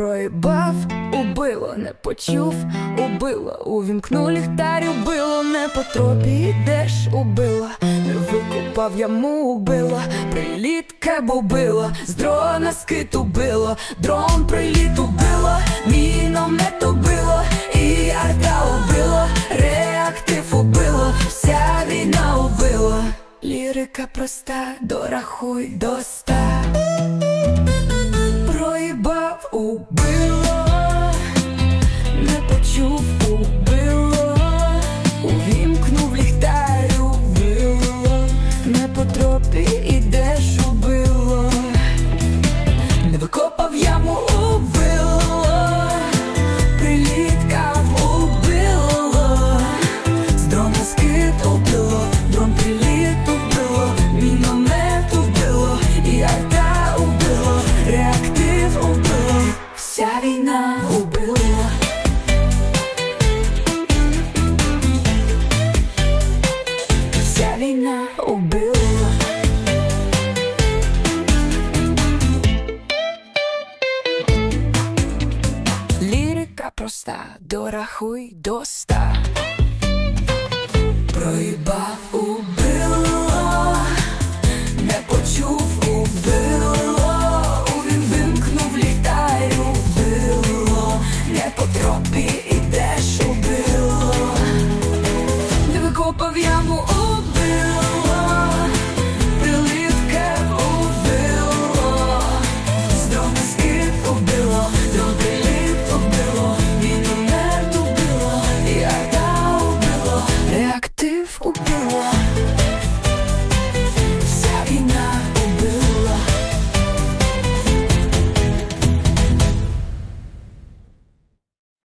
Проїбав, убило, не почув, убило, увімкну ліхтар, убило, не по тропі йдеш, убило, не викопав яму, убило, приліт кеб убило, з дрона скит убило, дрон приліт убило, міномет убило, і арта убило, реактив убило, вся війна убило, лірика проста, дорахуй до ста. По проста, дорахуй до ста. Проїбав у не почув убило, він вимкнув літаю било, не по тропі ідеш у било, не викопав яму.